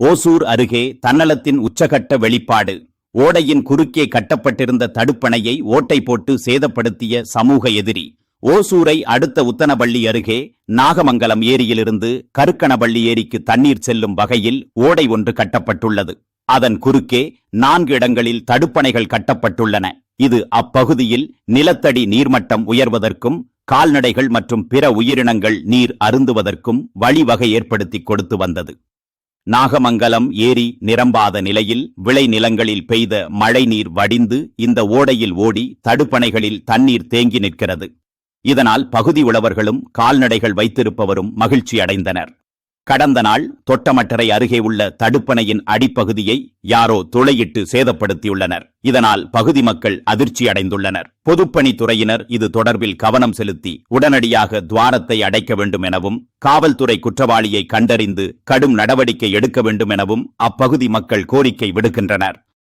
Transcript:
ஓசூர் அருகே தன்னலத்தின் உச்சகட்ட வெளிப்பாடு. ஓடையின் குறுக்கே கட்டப்பட்டிருந்த தடுப்பணையை ஓட்டை போட்டு சேதப்படுத்திய சமூக எதிரி. ஓசூரை அடுத்த உத்தனபள்ளி அருகே நாகமங்கலம் ஏரியிலிருந்து கருக்கணபள்ளி ஏரிக்கு தண்ணீர் செல்லும் வகையில் ஓடை ஒன்று கட்டப்பட்டுள்ளது. அதன் குறுக்கே நான்கு இடங்களில் தடுப்பணைகள் கட்டப்பட்டுள்ளன. இது அப்பகுதியில் நிலத்தடி நீர்மட்டம் உயர்வதற்கும் கால்நடைகள் மற்றும் பிற உயிரினங்கள் நீர் அருந்துவதற்கும் வழிவகை ஏற்படுத்தி கொடுத்து வந்தது. நாகமங்கலம் ஏரி நிரம்பாத நிலையில் விளைநிலங்களில் பெய்த மழைநீர் வடிந்து இந்த ஓடையில் ஓடி தடுப்பணைகளில் தண்ணீர் தேங்கி நிற்கிறது. இதனால் பகுதி உழவர்களும் கால்நடைகள் வைத்திருப்பவரும் மகிழ்ச்சி அடைந்தனர் கடந்த நாள் தொட்டமட்டறை அருகே உள்ள தடுப்பணையின் அடிப்பகுதியை யாரோ துளையிட்டு சேதப்படுத்தியுள்ளனர். இதனால் பகுதி மக்கள் அதிர்ச்சி அடைந்துள்ளனர். பொதுப்பணித்துறையினர் இது தொடர்பில் கவனம் செலுத்தி உடனடியாக துவாரத்தை அடைக்க வேண்டும் எனவும் காவல்துறை குற்றவாளியை கண்டறிந்து கடும் நடவடிக்கை எடுக்க வேண்டும் எனவும் அப்பகுதி மக்கள் கோரிக்கை விடுக்கின்றனர்.